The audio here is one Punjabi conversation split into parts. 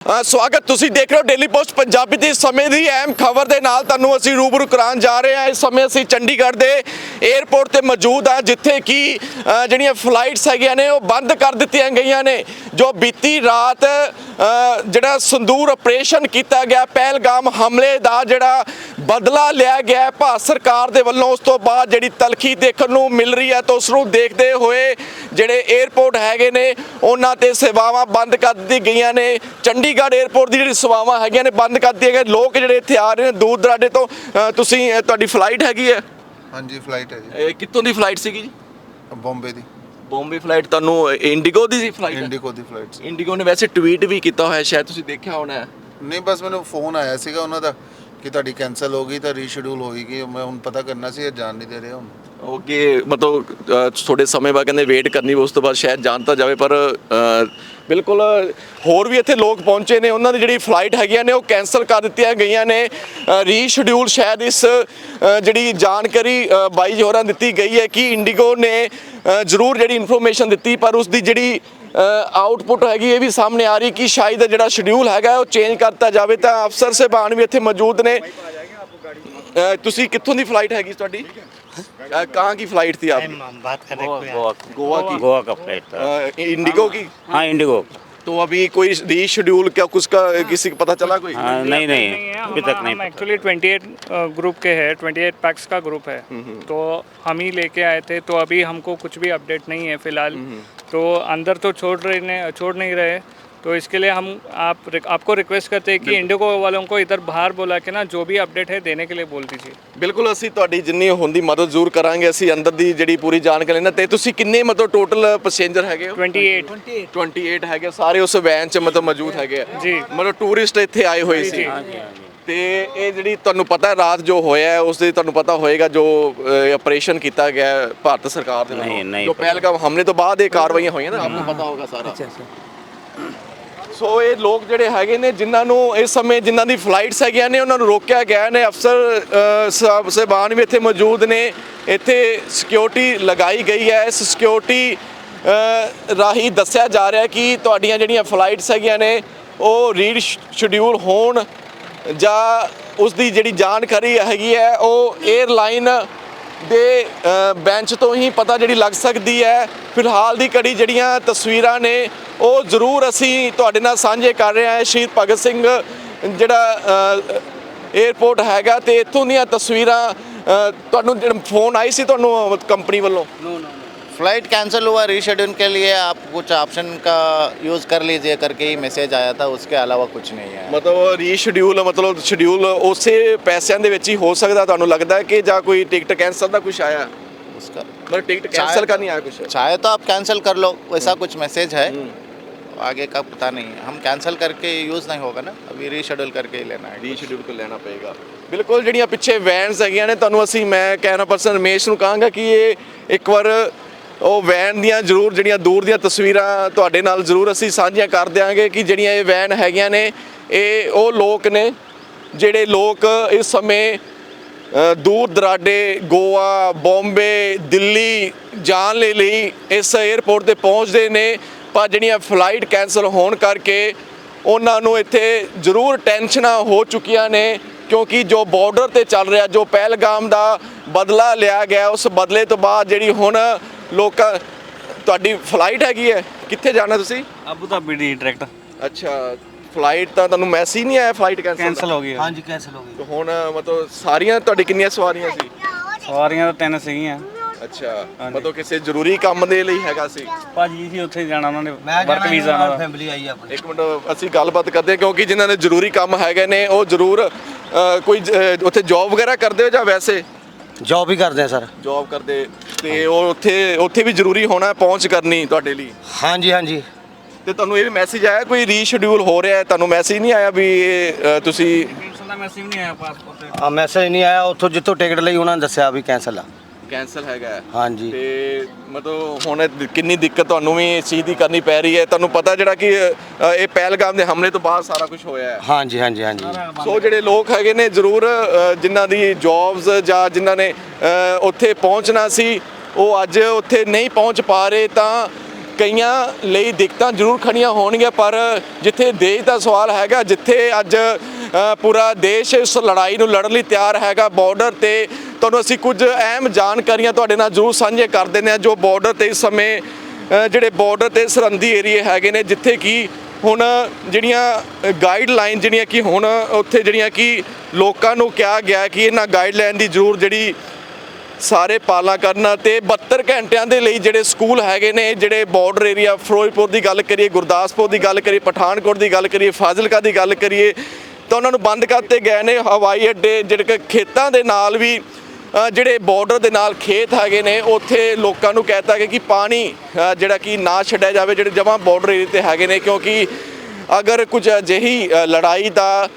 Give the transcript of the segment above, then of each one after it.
ਸਵਾਗਤ, ਤੁਸੀਂ ਦੇਖ ਰਹੇ ਹੋ ਡੇਲੀ ਪੋਸਟ ਪੰਜਾਬੀ ਦੀ ਸਮੇਂ ਦੀ ਅਹਿਮ ਖਬਰ ਦੇ ਨਾਲ ਤੁਹਾਨੂੰ ਅਸੀਂ ਰੂਬਰੂ ਕਰਾਉਣ ਜਾ ਰਹੇ ਹਾਂ। ਇਸ ਸਮੇਂ ਅਸੀਂ ਚੰਡੀਗੜ੍ਹ ਦੇ 에ਅਰਪੋਰਟ ਤੇ ਮੌਜੂਦ ਹਾਂ, ਜਿੱਥੇ ਕਿ ਜਿਹੜੀਆਂ ਫਲਾਈਟਸ ਹੈਗੀਆਂ ਨੇ, ਉਹ ਬੰਦ ਕਰ ਦਿੱਤੀਆਂ ਗਈਆਂ ਨੇ। ਜੋ ਬੀਤੀ ਰਾਤ ਜਿਹੜਾ ਸੰਦੂਰ ਆਪਰੇਸ਼ਨ ਕੀਤਾ ਗਿਆ ਪਹਿਲਗਾਮ ਹਮਲੇ ਦਾ ਜਿਹੜਾ ਬਦਲਾ ਲਿਆ ਗਿਆ ਭਾਰਤ ਸਰਕਾਰ ਦੇ ਵੱਲੋਂ ਉਸ ਤੋਂ ਬਾਅਦ ਜਿਹੜੀ ਤਲਖੀ ਦੇਖਣ ਨੂੰ ਮਿਲ ਰਹੀ ਹੈ ਤਾਂ ਉਸ ਨੂੰ ਦੇਖਦੇ ਹੋਏ ਜਿਹੜੇ 에ਅਰਪੋਰਟ ਹੈਗੇ ਨੇ ਉਹਨਾਂ ਤੇ ਸੇਵਾਵਾਂ ਬੰਦ ਕਰ ਦਿੱਤੀ ਗਈਆਂ ਨੇ। ਚੰਡੀਗੜ੍ਹ 에ਅਰਪੋਰਟ ਦੀ ਜਿਹੜੀ ਸੇਵਾਵਾਂ ਹੈਗੀਆਂ ਨੇ ਬੰਦ ਕਰ ਦਿੱਤੀਆਂ ਗਈਆਂ। ਲੋਕ ਜਿਹੜੇ ਇੱਥੇ ਆ ਰਹੇ ਨੇ ਦੂਰ ਦਰਾਡੇ ਤੋਂ ਤੁਸੀਂ ਤੁਹਾਡੀ ਫਲਾਈਟ ਹੈਗੀ ਹੈ? ਹਾਂਜੀ ਫਲਾਈਟ ਹੈ ਜੀ। ਇਹ ਕਿੱਥੋਂ ਦੀ ਫਲਾਈਟ ਸੀਗੀ ਜੀ? ਬੰਬੇ ਦੀ। ਬੰਬੇ ਫਲਾਈਟ ਤੁਹਾਨੂੰ ਇੰਡੀਗੋ ਦੀ ਸੀ ਫਲਾਈਟ ਇੰਡੀਗੋ ਦੀ ਫਲਾਈਟ ਸੀ। ਇੰਡੀਗੋ ਨੇ ਵੈਸੇ ਟਵੀਟ ਵੀ ਕੀਤਾ ਹੋਇਆ ਸ਼ਾਇਦ ਤੁਸੀਂ ਦੇਖਿਆ ਹੋਣਾ। ਨਹੀਂ ਬਸ ਮੈਨੂੰ ਫੋਨ ਆਇਆ ਸੀਗਾ ਉਹਨਾਂ ਦਾ। ਕਿ ਤੁਹਾਡੀ ਕੈਨਸਲ ਹੋ ਗਈ ਤਾਂ ਰੀਸ਼ਡਿਊਲ ਹੋਏਗੀ ਮੈਂ ਹੁਣ ਪਤਾ ਕਰਨਾ ਸੀ ਇਹ ਜਾਣ ਨਹੀਂ ਦੇ ਰਹੇ ਹੁਣ। ਓਕੇ ਮਤਲਬ ਅ, ਥੋੜੇ ਸਮੇਂ ਬਾਅਦ ਕਹਿੰਦੇ ਵੇਟ ਕਰਨੀ ਉਸ ਤੋਂ ਬਾਅਦ ਸ਼ਾਇਦ ਜਾਣ ਤਾਂ ਜਾਵੇ ਪਰ ਅ, ਬਿਲਕੁਲ ਹੋਰ ਵੀ ਇੱਥੇ ਲੋਕ ਪਹੁੰਚੇ ਨੇ ਉਹਨਾਂ ਦੀ ਜਿਹੜੀ ਫਲਾਈਟ ਹੈਗੀਆਂ ਨੇ ਉਹ ਕੈਨਸਲ ਕਰ ਦਿੱਤੀਆਂ ਗਈਆਂ ਨੇ। ਰੀਸ਼ਡਿਊਲ ਸ਼ਾਇਦ ਇਸ ਅ, ਜਿਹੜੀ ਜਾਣਕਾਰੀ ਅ, ਬਾਈ ਜੀ ਹੋਰਾਂ ਦਿੱਤੀ ਗਈ ਹੈ ਕਿ ਇੰਡੀਗੋ ਨੇ ਅ, ਜ਼ਰੂਰ ਜਿਹੜੀ ਇਨਫੋਰਮੇਸ਼ਨ ਦਿੱਤੀ ਪਰ ਉਸ ਦੀ ਜਿਹੜੀ ਆਊਟਪੁੱਟ ਹੈਗੀ ਇਹ ਵੀ ਸਾਹਮਣੇ ਆ ਰਹੀ ਕਿ ਸ਼ਾਇਦ ਜਿਹੜਾ ਸ਼ਡਿਊਲ ਹੈਗਾ ਉਹ ਚੇਂਜ ਕਰਤਾ ਜਾਵੇ ਤਾਂ ਅਫਸਰ ਸਾਹਿਬਾਨ ਵੀ ਇੱਥੇ ਮੌਜੂਦ ਨੇ ਅ, ਤੁਸੀਂ ਕਿੱਥੋਂ ਦੀ ਫਲਾਈਟ ਹੈਗੀ ਤੁਹਾਡੀ अ, कहाँ की फ्लाइट थी आप हम बात कर रहे गोवा हैं गोवा गोवा की गोवा का फ्लाइट था अ, इंडिगो की हाँ इंडिगो तो अभी कोई रीशेड्यूल क्या कुछ का किसी को पता चला कोई? आ, नहीं नहीं नहीं है अभी तक नहीं हम ट्वेंटी एक्चुअली 28 ग्रुप के है ट्वेंटी एट पैक्स का ग्रुप है। तो हम ही लेके आए थे तो अभी हमको कुछ भी अपडेट नहीं है फ़िलहाल। तो अंदर तो छोड़ रहे छोड़ नहीं रहे। तो इसके लिए हम आप आपको रिक्वेस्ट करते हैं कि इंडिगो वालों को इधर बाहर बोला के ना जो भी अपडेट है देने के लिए बोल दीजिए ਬਿਲਕੁਲ ਅਸੀਂ ਤੁਹਾਡੀ ਜਿੰਨੀ ਹੁੰਦੀ ਮਦਦ ਜ਼ਰੂਰ ਕਰਾਂਗੇ ਅਸੀਂ ਅੰਦਰ ਦੀ ਜਿਹੜੀ ਪੂਰੀ ਜਾਣਕਾਰੀ ਲੈਣਾ ਤੇ ਤੁਸੀਂ ਕਿੰਨੇ ਮਤਲਬ ਟੋਟਲ ਪੈਸੇਂਜਰ ਹੈਗੇ ਹੋ 28 28 ਹੈਗੇ ਸਾਰੇ ਉਸ ਵੈਨ 'ਚ ਮਤਲਬ ਮੌਜੂਦ ਹੈਗੇ ਆ ਜੀ। ਮਤਲਬ ਟੂਰਿਸਟ ਇੱਥੇ ਆਏ ਹੋਏ ਸੀ ਤੇ ਇਹ ਜਿਹੜੀ ਤੁਹਾਨੂੰ ਪਤਾ ਹੈ ਰਾਤ ਜੋ ਹੋਇਆ ਹੈ, ਉਸ ਦੇ ਤੁਹਾਨੂੰ ਪਤਾ ਹੋਏਗਾ ਜੋ ਆਪਰੇਸ਼ਨ ਕੀਤਾ ਗਿਆ ਹੈ ਭਾਰਤ ਸਰਕਾਰ ਦੇ ਨਹੀਂ, ਵੱਲੋਂ ਨਹੀਂ ਜੋ ਪਤਾ। ਪਹਿਲਗਾਮ ਹਮਲੇ ਤੋਂ ਬਾਅਦ ਇਹ ਕਾਰਵਾਈਆਂ ਹੋਈਆਂ ਨਾ ਆਪਨੂੰ ਪਤਾ ਹੋਗਾ ਸਾਰਾ ਸੋ ਇਹ ਲੋਕ ਜਿਹੜੇ ਹੈਗੇ ਨੇ, ਜਿਨ੍ਹਾਂ ਨੂੰ ਇਸ ਸਮੇਂ ਜਿਨ੍ਹਾਂ ਦੀ ਫਲਾਈਟਸ ਹੈਗੀਆਂ ਨੇ, ਉਹਨਾਂ ਨੂੰ ਰੋਕਿਆ ਗਿਆ ਨੇ। ਅਫਸਰ ਸਾਹਿਬ ਸਾਹਿਬਾਨ ਵੀ ਇੱਥੇ ਮੌਜੂਦ ਨੇ। ਇੱਥੇ ਸਿਕਿਉਰਿਟੀ ਲਗਾਈ ਗਈ ਹੈ। ਇਸ ਸਿਕਿਉਰਿਟੀ ਰਾਹੀਂ ਦੱਸਿਆ ਜਾ ਰਿਹਾ ਕਿ ਤੁਹਾਡੀਆਂ ਜਿਹੜੀਆਂ ਫਲਾਈਟਸ ਹੈਗੀਆਂ ਨੇ, ਉਹ ਰੀਡ ਸ਼ਡਿਊਲ ਹੋਣ ਜਾਂ ਉਸ ਦੀ ਜਿਹੜੀ ਜਾਣਕਾਰੀ ਹੈਗੀ ਹੈ, ਉਹ 에ਅਰਲਾਈਨ ਦੇ ਬੈਂਚ ਤੋਂ ਹੀ ਪਤਾ ਜਿਹੜੀ ਲੱਗ ਸਕਦੀ ਹੈ। ਫਿਲਹਾਲ ਦੀ ਘੜੀ ਜਿਹੜੀਆਂ ਤਸਵੀਰਾਂ ਨੇ, ਉਹ ਜ਼ਰੂਰ ਅਸੀਂ ਤੁਹਾਡੇ ਨਾਲ ਸਾਂਝੇ ਕਰ ਰਹੇ ਹਾਂ। ਸ਼ਹੀਦ ਭਗਤ ਸਿੰਘ, ਜਿਹੜਾ 에ਅਰਪੋਰਟ ਹੈਗਾ ਤੇ ਇੱਥੋਂ ਦੀਆਂ ਤਸਵੀਰਾਂ ਤੁਹਾਨੂੰ ਫੋਨ ਆਈ ਸੀ ਤੁਹਾਨੂੰ ਕੰਪਨੀ ਵੱਲੋਂ? फ्लाइट कैंसिल हुआ रीशेड्यूल के लिए आप कुछ ऑप्शन का यूज़ कर लीजिए करके ही मैसेज आया था उसके अलावा कुछ नहीं है ਮਤਲਬ ਰੀਸ਼ਡਿਊਲ ਮਤਲਬ ਸ਼ਡਿਊਲ ਉਸੇ ਪੈਸਿਆਂ ਦੇ ਵਿੱਚ ਹੀ ਹੋ ਸਕਦਾ ਤੁਹਾਨੂੰ ਲੱਗਦਾ ਹੈ ਕਿ ਜਾਂ ਕੋਈ ਟਿਕਟ ਕੈਂਸਲ ਦਾ ਕੁਝ ਆਇਆ उसका ਮਤਲਬ ਟਿਕਟ ਕੈਂਸਲ का नहीं आया कुछ चाहे तो आप कैंसिल कर लो वैसा कुछ मैसेज है आगे का पता नहीं है हम कैंसिल करके यूज़ नहीं होगा ना अभी रीशेड्यूल करके ही लेना है ਰੀਸ਼ਡਿਊਲ ਕਰ ਲੈਣਾ ਪਏਗਾ ਬਿਲਕੁਲ ਜਿਹੜੀਆਂ ਪਿੱਛੇ ਵੈਨਸ ਹੈਗੀਆਂ ਨੇ ਤੁਹਾਨੂੰ ਅਸੀਂ ਮੈਂ ਕੈਮਰਾ ਪਰਸਨ ਰਮੇਸ਼ ਨੂੰ ਕਹਾਂਗਾ ਕਿ ਇਹ ਇੱਕ ਵਾਰ ਉਹ ਵੈਨ ਦੀਆਂ ਜ਼ਰੂਰ ਜਿਹੜੀਆਂ ਦੂਰ ਦੀਆਂ ਤਸਵੀਰਾਂ ਤੁਹਾਡੇ ਨਾਲ ਜ਼ਰੂਰ ਅਸੀਂ ਸਾਂਝੀਆਂ ਕਰ ਦਿਆਂਗੇ ਕਿ ਜਿਹੜੀਆਂ ਇਹ ਵੈਨ ਹੈਗੀਆਂ ਨੇ, ਇਹ ਉਹ ਲੋਕ ਨੇ ਜਿਹੜੇ ਲੋਕ ਇਸ ਸਮੇਂ ਦੂਰ ਦਰਾਡੇ ਗੋਆ, ਬੰਬੇ, ਦਿੱਲੀ ਜਾਣ ਲਈ ਲਈ ਇਸ 에ਅਰਪੋਰਟ ਤੇ ਪਹੁੰਚਦੇ ਨੇ, ਪਰ ਜਿਹੜੀਆਂ ਫਲਾਈਟ ਕੈਨਸਲ ਹੋਣ ਕਰਕੇ ਉਹਨਾਂ ਨੂੰ ਇੱਥੇ ਜ਼ਰੂਰ ਟੈਨਸ਼ਨਾਂ ਹੋ ਚੁੱਕੀਆਂ ਨੇ, ਕਿਉਂਕਿ ਜੋ ਬਾਰਡਰ ਤੇ ਚੱਲ ਰਿਹਾ, ਜੋ ਪਹਿਲਗਾਮ ਦਾ ਬਦਲਾ ਲਿਆ ਗਿਆ, ਉਸ ਬਦਲੇ ਤੋਂ ਬਾਅਦ ਜਿਹੜੀ ਹੁਣ ਲੋਕਾਂ ਤੁਹਾਡੀ ਫਲਾਈਟ ਹੈਗੀ ਹੈ? ਕਿੱਥੇ ਜਾਣਾ ਤੁਸੀਂ? ਅਬੂ ਧਾਬੀ ਦੀ ਡਾਇਰੈਕਟ ਅੱਛਾ ਫਲਾਈਟ ਤਾਂ ਤੁਹਾਨੂੰ ਮੈਸੇਜ ਨਹੀਂ ਆਇਆ ਫਲਾਈਟ ਕੈਨਸਲ ਹੋ ਗਈ। ਹਾਂਜੀ ਕੈਨਸਲ ਹੋ ਗਈ। ਹੁਣ ਮਤਲਬ ਸਾਰੀਆਂ ਤੁਹਾਡੀ ਕਿੰਨੀਆਂ ਸਵਾਰੀਆਂ ਸੀ? ਸਵਾਰੀਆਂ ਤਾਂ ਤਿੰਨ ਸੀਗੀਆਂ। ਅੱਛਾ ਮਤਲਬ ਕਿਸੇ ਜ਼ਰੂਰੀ ਕੰਮ ਦੇ ਲਈ ਹੈਗਾ ਸੀ? ਭਾਜੀ ਜੀ ਉੱਥੇ ਜਾਣਾ ਉਹਨਾਂ ਨੇ ਮੈਂ ਵਰਕ ਵੀਜ਼ਾ ਨਾਲ। ਫੈਮਿਲੀ ਆਈ ਆ ਆਪਣੀ। ਇੱਕ ਮਿੰਟ ਅਸੀਂ ਗੱਲਬਾਤ ਕਰਦੇ ਹਾਂ ਕਿਉਂਕਿ ਜਿਨ੍ਹਾਂ ਨੇ ਜ਼ਰੂਰੀ ਕੰਮ ਹੈਗੇ ਨੇ ਉਹ ਜ਼ਰੂਰ ਅ, ਕੋਈ ਜ- ਉੱਥੇ ਜੌਬ ਵਗੈਰਾ ਕਰਦੇ ਹੋ ਜਾਂ ਵੈਸੇ? ਜੌਬ ਵੀ ਕਰਦੇ ਆ ਸਰ। ਜੌਬ ਕਰਦੇ। ਤੇ ਉਹ ਉੱਥੇ ਉੱਥੇ ਵੀ ਜ਼ਰੂਰੀ ਹੋਣਾ ਪਹੁੰਚ ਕਰਨੀ ਤੁਹਾਡੇ ਲਈ। ਹਾਂਜੀ ਹਾਂਜੀ। ਤੇ ਤੁਹਾਨੂੰ ਇਹ ਵੀ ਮੈਸੇਜ ਆਇਆ ਕੋਈ ਰੀਸ਼ਡਿਊਲ ਹੋ ਰਿਹਾ ਹੈ? ਤੁਹਾਨੂੰ ਮੈਸੇਜ ਨਹੀਂ ਆਇਆ ਵੀ ਇਹ, ਤੁਸੀਂ ਮੈਸੇਜ ਨਹੀਂ ਆਇਆ ਪਾਸਪੋਰਟ ਤੇ। ਆ ਮੈਸੇਜ ਨਹੀਂ ਆਇਆ। ਉੱਥੋਂ ਜਿੱਥੋਂ ਟਿਕਟ ਲਈ ਉਹਨਾਂ ਨੇ ਦੱਸਿਆ ਵੀ ਕੈਂਸਲ ਆ। ਕੈਨਸਲ ਹੈਗਾ। ਹਾਂਜੀ। ਤੇ ਮਤਲਬ ਹੁਣ ਕਿੰਨੀ ਦਿੱਕਤ ਤੁਹਾਨੂੰ ਵੀ ਇਸ ਚੀਜ਼ ਦੀ ਕਰਨੀ ਪੈ ਰਹੀ ਹੈ। ਤੁਹਾਨੂੰ ਪਤਾ ਜਿਹੜਾ ਕਿ ਅ, ਇਹ ਪਹਿਲਗਾਮ ਦੇ ਹਮਲੇ ਤੋਂ ਬਾਅਦ ਸਾਰਾ ਕੁਝ ਹੋਇਆ ਹੈ। ਹਾਂਜੀ ਹਾਂਜੀ ਹਾਂਜੀ। ਸੋ ਜਿਹੜੇ ਲੋਕ ਹੈਗੇ ਨੇ ਜ਼ਰੂਰ ਅ, ਜਿਨ੍ਹਾਂ ਦੀ ਜੌਬਸ ਜਾਂ ਜਿਨ੍ਹਾਂ ਨੇ ਅ, ਉੱਥੇ ਪਹੁੰਚਣਾ ਸੀ ਉਹ ਅੱਜ ਉੱਥੇ ਨਹੀਂ ਪਹੁੰਚ ਪਾ ਰਹੇ ਤਾਂ ਕਈਆਂ ਲਈ ਦਿੱਕਤਾਂ ਜ਼ਰੂਰ ਖੜੀਆਂ ਹੋਣਗੀਆਂ। ਪਰ ਜਿੱਥੇ ਦੇਸ਼ ਦਾ ਸਵਾਲ ਹੈਗਾ ਜਿੱਥੇ ਅੱਜ ਅ, ਪੂਰਾ ਦੇਸ਼ ਇਸ ਲੜਾਈ ਨੂੰ ਲੜਨ ਲਈ ਤਿਆਰ ਹੈਗਾ ਬਾਰਡਰ ਤੇ ਤੁਹਾਨੂੰ ਅਸੀਂ ਕੁਝ ਅਹਿਮ ਜਾਣਕਾਰੀਆਂ ਤੁਹਾਡੇ ਨਾਲ ਜ਼ਰੂਰ ਸਾਂਝੇ ਕਰ ਦਿੰਦੇ ਹਾਂ, ਜੋ ਬਾਰਡਰ ਤੇ ਇਸ ਸਮੇਂ ਜਿਹੜੇ ਬਾਰਡਰ ਤੇ ਸਰਹੰਦੀ ਏਰੀਏ ਹੈਗੇ ਨੇ, ਜਿੱਥੇ ਕਿ ਹੁਣ ਜਿਹੜੀਆਂ ਗਾਈਡਲਾਈਨ ਜਿਹੜੀਆਂ ਕਿ ਹੁਣ ਉੱਥੇ ਜਿਹੜੀਆਂ ਕਿ ਲੋਕਾਂ ਨੂੰ ਕਿਹਾ ਗਿਆ ਕਿ ਇਹਨਾਂ ਗਾਈਡਲਾਈਨ ਦੀ ਜ਼ਰੂਰ ਜਿਹੜੀ ਸਾਰੇ ਪਾਲਣਾ ਕਰਨਾ ਤੇ 72 ਘੰਟਿਆਂ ਦੇ ਲਈ ਜਿਹੜੇ ਸਕੂਲ ਹੈਗੇ ਨੇ, ਜਿਹੜੇ ਬਾਰਡਰ ਏਰੀਆ ਫਿਰੋਜ਼ਪੁਰ ਦੀ ਗੱਲ ਕਰੀਏ, ਗੁਰਦਾਸਪੁਰ ਦੀ ਗੱਲ ਕਰੀਏ, ਪਠਾਨਕੋਟ ਦੀ ਗੱਲ ਕਰੀਏ, ਫਾਜ਼ਿਲਕਾ ਦੀ ਗੱਲ ਕਰੀਏ, ਤਾਂ ਉਹਨਾਂ ਨੂੰ ਬੰਦ ਕਰਤੇ ਗਏ ਨੇ ਹਵਾਈ ਅੱਡੇ, ਜਿਹੜੇ ਕਿ ਖੇਤਾਂ ਦੇ ਨਾਲ ਵੀ ਜਿਹੜੇ ਬਾਰਡਰ ਦੇ ਨਾਲ ਖੇਤ ਹੈਗੇ ਨੇ, ਉੱਥੇ ਲੋਕਾਂ ਨੂੰ ਕਹਿਤਾ ਗਿਆ ਕਿ ਪਾਣੀ ਜਿਹੜਾ ਕਿ ਨਾ ਛੱਡਿਆ ਜਾਵੇ, ਜਿਹੜੇ ਜਮਾਂ ਬਾਰਡਰ ਏਰੀਆ ਤੇ ਹੈਗੇ ਨੇ, ਕਿਉਂਕਿ ਅਗਰ ਕੁਝ ਅਜਿਹੀ ਲੜਾਈ ਦਾ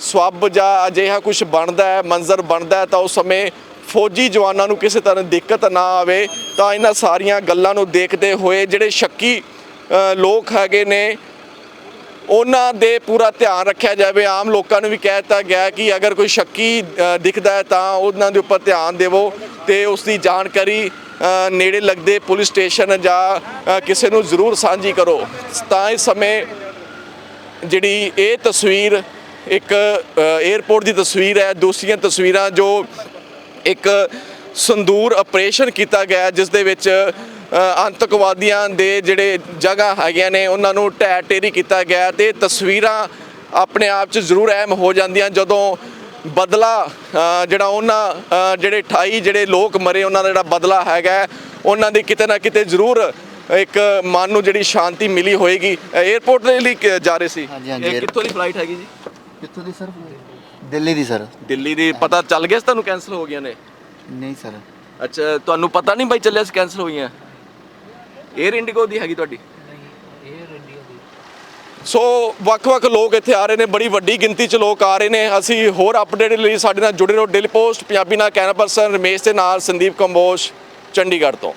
ਸਵੱਬ ਜਾਂ ਅਜਿਹਾ ਕੁਝ ਬਣਦਾ ਹੈ, ਮੰਜ਼ਰ ਬਣਦਾ ਹੈ, ਤਾਂ ਉਸ ਸਮੇਂ ਫੌਜੀ ਜਵਾਨਾਂ ਨੂੰ ਕਿਸੇ ਤਰ੍ਹਾਂ ਦੀ ਦਿੱਕਤ ਨਾ ਆਵੇ, ਤਾਂ ਇਹਨਾਂ ਸਾਰੀਆਂ ਗੱਲਾਂ ਨੂੰ ਦੇਖਦੇ ਹੋਏ ਜਿਹੜੇ ਸ਼ੱਕੀ ਲੋਕ ਹੈਗੇ ਨੇ ਉਹਨਾਂ ਦੇ ਪੂਰਾ ਧਿਆਨ ਰੱਖਿਆ ਜਾਵੇ। ਆਮ ਲੋਕਾਂ ਨੂੰ ਵੀ ਕਹਿ ਦਿੱਤਾ ਗਿਆ ਕਿ ਅਗਰ ਕੋਈ ਸ਼ੱਕੀ ਦਿਖਦਾ ਹੈ ਤਾਂ ਉਹਨਾਂ ਦੇ ਉੱਪਰ ਧਿਆਨ ਦੇਵੋ ਤੇ ਉਸ ਦੀ ਜਾਣਕਾਰੀ ਨੇੜੇ ਲੱਗਦੇ ਪੁਲਿਸ ਸਟੇਸ਼ਨ ਜਾਂ ਕਿਸੇ ਨੂੰ ਜ਼ਰੂਰ ਸਾਂਝੀ ਕਰੋ। ਤਾਂ ਇਸ ਸਮੇਂ ਜਿਹੜੀ ਇਹ ਤਸਵੀਰ ਇੱਕ ਅ, ਦੀ ਤਸਵੀਰ ਹੈ ਦੂਸਰੀਆਂ ਤਸਵੀਰਾਂ ਜੋ ਇੱਕ ਸੰਦੂਰ ਆਪਰੇਸ਼ਨ ਕੀਤਾ ਗਿਆ ਜਿਸ ਦੇ ਵਿੱਚ ਅ, ਆਤੰਕਵਾਦੀਆਂ ਦੇ ਜਿਹੜੇ ਜਗ੍ਹਾ ਹੈਗੀਆਂ ਨੇ ਉਹਨਾਂ ਨੂੰ ਢਹਿ ਢੇਰੀ ਕੀਤਾ ਗਿਆ ਤੇ ਤਸਵੀਰਾਂ ਆਪਣੇ ਆਪ 'ਚ ਜ਼ਰੂਰ ਅਹਿਮ ਹੋ ਜਾਂਦੀਆਂ। ਜਦੋਂ ਬਦਲਾ ਜਿਹੜਾ ਉਹਨਾਂ ਜਿਹੜੇ 28 ਜਿਹੜੇ ਲੋਕ ਮਰੇ ਉਹਨਾਂ ਦਾ ਜਿਹੜਾ ਬਦਲਾ ਹੈਗਾ ਉਹਨਾਂ ਦੀ ਕਿਤੇ ਨਾ ਕਿਤੇ ਜ਼ਰੂਰ ਇੱਕ ਮਨ ਨੂੰ ਜਿਹੜੀ ਸ਼ਾਂਤੀ ਮਿਲੀ ਹੋਏਗੀ। 에ਅਰਪੋਰਟ ਦੇ ਲਈ ਜਾ ਰਹੇ ਸੀ। ਇਹ ਕਿੱਥੋਂ ਦੀ ਫਲਾਈਟ ਹੈਗੀ ਜੀ? ਕਿੱਥੋਂ ਦੀ ਸਰ ਦਿੱਲੀ ਦੀ ਸਰ ਦਿੱਲੀ ਦੀ ਪਤਾ ਚੱਲ ਗਿਆ ਸੀ ਤੁਹਾਨੂੰ ਕੈਨਸਲ ਹੋ ਗਈਆਂ ਨੇ? ਨਹੀਂ ਸਰ ਅੱਛਾ ਤੁਹਾਨੂੰ ਪਤਾ ਨਹੀਂ ਬਾਈ ਚੱਲਿਆ ਸੀ ਕੈਨਸਲ ਹੋਈਆਂ 에ਅਰ ਇੰਡੀਗੋ ਦੀ ਹੈਗੀ ਤੁਹਾਡੀ? ਸੋ ਵੱਖ-ਵੱਖ ਲੋਕ ਇੱਥੇ ਆ ਰਹੇ ਨੇ ਬੜੀ ਵੱਡੀ ਗਿਣਤੀ 'ਚ ਲੋਕ ਆ ਰਹੇ ਨੇ। ਅਸੀਂ ਹੋਰ ਅਪਡੇਟ ਲਈ ਸਾਡੇ ਨਾਲ ਜੁੜੇ ਰਹੋ। ਡੇਲੀ ਪੋਸਟ ਪੰਜਾਬੀ ਨਾਲ ਕੈਮਰਾ ਪਰਸਨ ਰਮੇਸ਼ ਦੇ ਨਾਲ ਸੰਦੀਪ ਕੰਬੋਜ ਚੰਡੀਗੜ੍ਹ ਤੋਂ।